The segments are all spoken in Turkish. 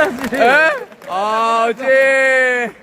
아, 찐.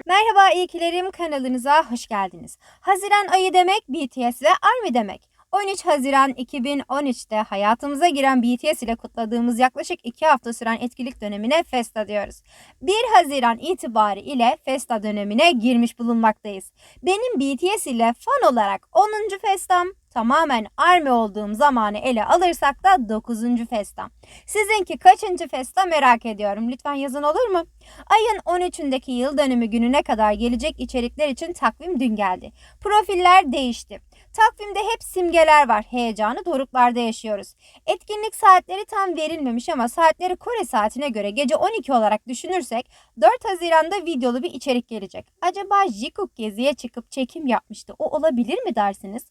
Merhaba İyikilerim kanalınıza hoş geldiniz. Haziran ayı demek BTS ve ARMY demek. 13 Haziran 2013'te hayatımıza giren BTS ile kutladığımız yaklaşık 2 hafta süren etkilik dönemine Festa diyoruz. 1 Haziran itibarı ile Festa dönemine girmiş bulunmaktayız. Benim BTS ile fan olarak 10. Festam, tamamen ARMY olduğum zamanı ele alırsak da 9. Festam. Sizinki kaçıncı Festa merak ediyorum. Lütfen yazın olur mu? Ayın 13'ündeki yıl dönümü gününe kadar gelecek içerikler için takvim dün geldi. Profiller değişti. Takvimde hep simgeler var. Heyecanı doruklarda yaşıyoruz. Etkinlik saatleri tam verilmemiş ama saatleri Kore saatine göre gece 12 olarak düşünürsek 4 Haziran'da videolu bir içerik gelecek. Acaba Jikook geziye çıkıp çekim yapmıştı. O olabilir mi dersiniz?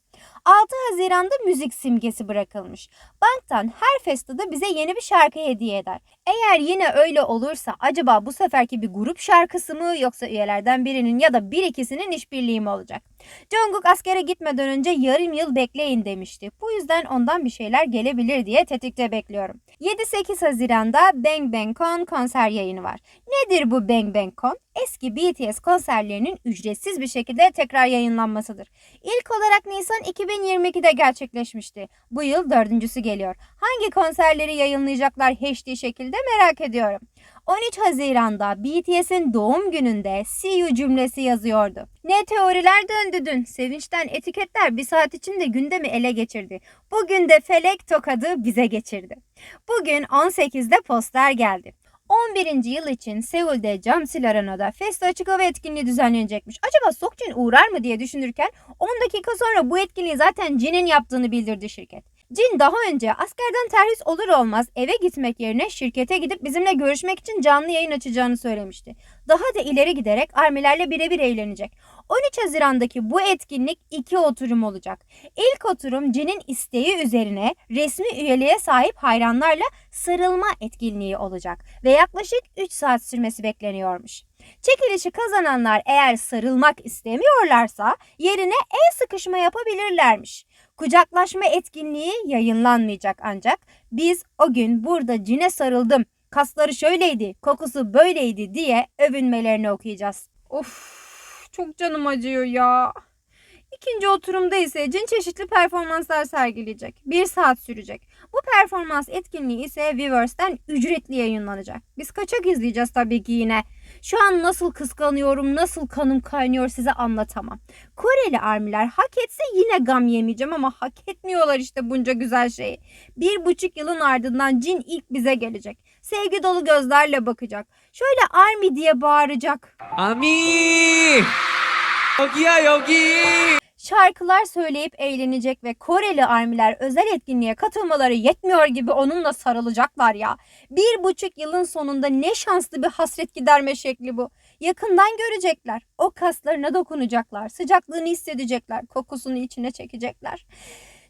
6 Haziran'da müzik simgesi bırakılmış. Banktan her festada bize yeni bir şarkı hediye eder. Eğer yine öyle olursa acaba bu seferki bir grup şarkısı mı yoksa üyelerden birinin ya da bir ikisinin işbirliği mi olacak? Jungkook askere gitmeden önce yarım yıl bekleyin demişti. Bu yüzden ondan bir şeyler gelebilir diye tetikte bekliyorum. 7-8 Haziran'da Bang Bang Con konser yayını var. Nedir bu Bang Bang Con? Eski BTS konserlerinin ücretsiz bir şekilde tekrar yayınlanmasıdır. İlk olarak Nisan 2022'de gerçekleşmişti. Bu yıl dördüncüsü geliyor. Hangi konserleri yayınlayacaklar HD şekilde merak ediyorum. 13 Haziran'da BTS'in doğum gününde See You cümlesi yazıyordu. Ne teoriler döndü dün. Sevinçten etiketler bir saat içinde gündemi ele geçirdi. Bugün de felek tokadı bize geçirdi. Bugün 18'de poster geldi. 11. yıl için Seul'de Camsil Arena'da Festa açık hava etkinliği düzenlenecekmiş. Acaba Sokjin uğrar mı diye düşünürken 10 dakika sonra bu etkinliği zaten Jin'in yaptığını bildirdi şirket. Jin daha önce askerden terhis olur olmaz eve gitmek yerine şirkete gidip bizimle görüşmek için canlı yayın açacağını söylemişti. Daha da ileri giderek armilerle birebir eğlenecek. 13 Haziran'daki bu etkinlik iki oturum olacak. İlk oturum Jin'in isteği üzerine resmi üyeliğe sahip hayranlarla sarılma etkinliği olacak ve yaklaşık 3 saat sürmesi bekleniyormuş. Çekilişi kazananlar eğer sarılmak istemiyorlarsa yerine el sıkışma yapabilirlermiş. Kucaklaşma etkinliği yayınlanmayacak ancak biz o gün burada cine sarıldım. Kasları şöyleydi, kokusu böyleydi diye övünmelerini okuyacağız. Of çok canım acıyor ya. İkinci oturumda ise cin çeşitli performanslar sergileyecek. Bir saat sürecek. Bu performans etkinliği ise Vivers'ten ücretli yayınlanacak. Biz kaçak izleyeceğiz tabii ki yine. Şu an nasıl kıskanıyorum, nasıl kanım kaynıyor size anlatamam. Koreli armiler hak etse yine gam yemeyeceğim ama hak etmiyorlar işte bunca güzel şeyi. Bir buçuk yılın ardından cin ilk bize gelecek. Sevgi dolu gözlerle bakacak. Şöyle army diye bağıracak. Ami! Yogi ya yogi! Şarkılar söyleyip eğlenecek ve Koreli armiler özel etkinliğe katılmaları yetmiyor gibi onunla sarılacaklar ya. Bir buçuk yılın sonunda ne şanslı bir hasret giderme şekli bu. Yakından görecekler. O kaslarına dokunacaklar. Sıcaklığını hissedecekler. Kokusunu içine çekecekler.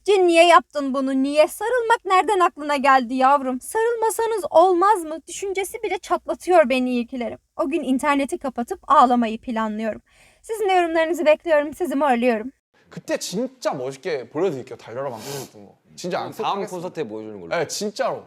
Cin niye yaptın bunu? Niye? Sarılmak nereden aklına geldi yavrum? Sarılmasanız olmaz mı? Düşüncesi bile çatlatıyor beni ilkilerim. O gün interneti kapatıp ağlamayı planlıyorum. Sizin yorumlarınızı bekliyorum. Sizi morluyorum. 그때 진짜 멋있게 보여드릴게요 달려라 방송 같은 거 진짜 안 다음. 콘서트에 보여주는 걸로. 네 진짜로